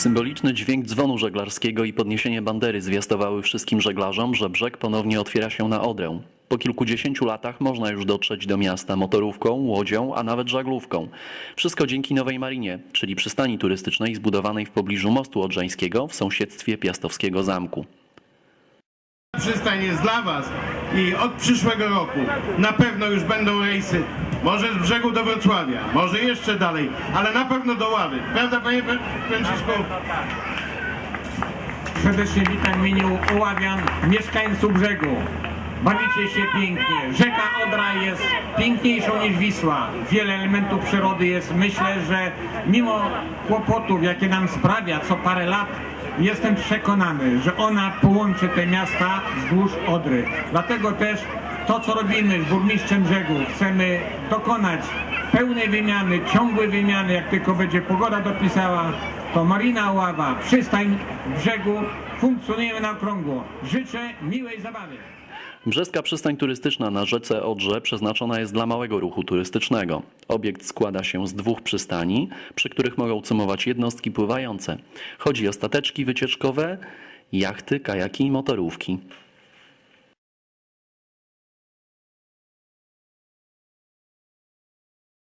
Symboliczny dźwięk dzwonu żeglarskiego i podniesienie bandery zwiastowały wszystkim żeglarzom, że brzeg ponownie otwiera się na Odrę. Po kilkudziesięciu latach można już dotrzeć do miasta motorówką, łodzią, a nawet żaglówką. Wszystko dzięki Nowej Marinie, czyli przystani turystycznej zbudowanej w pobliżu mostu odrzańskiego w sąsiedztwie Piastowskiego Zamku. Przystań jest dla Was i od przyszłego roku na pewno już będą rejsy. Może z brzegu do Wrocławia, może jeszcze dalej, ale na pewno do Ławy. Prawda, Panie Fran- Franciszku? Serdecznie witam w imieniu Oławian, mieszkańców brzegu. Bawicie się pięknie. Rzeka Odra jest piękniejszą niż Wisła. Wiele elementów przyrody jest. Myślę, że mimo kłopotów, jakie nam sprawia co parę lat, jestem przekonany, że ona połączy te miasta wzdłuż Odry. Dlatego też to, co robimy z burmistrzem brzegu, chcemy dokonać pełnej wymiany, ciągłej wymiany, jak tylko będzie pogoda dopisała, to Marina Ława, przystań brzegu, funkcjonujemy na okrągło. Życzę miłej zabawy. Brzeska przystań turystyczna na rzece Odrze przeznaczona jest dla małego ruchu turystycznego. Obiekt składa się z dwóch przystani, przy których mogą cumować jednostki pływające. Chodzi o stateczki wycieczkowe, jachty, kajaki i motorówki.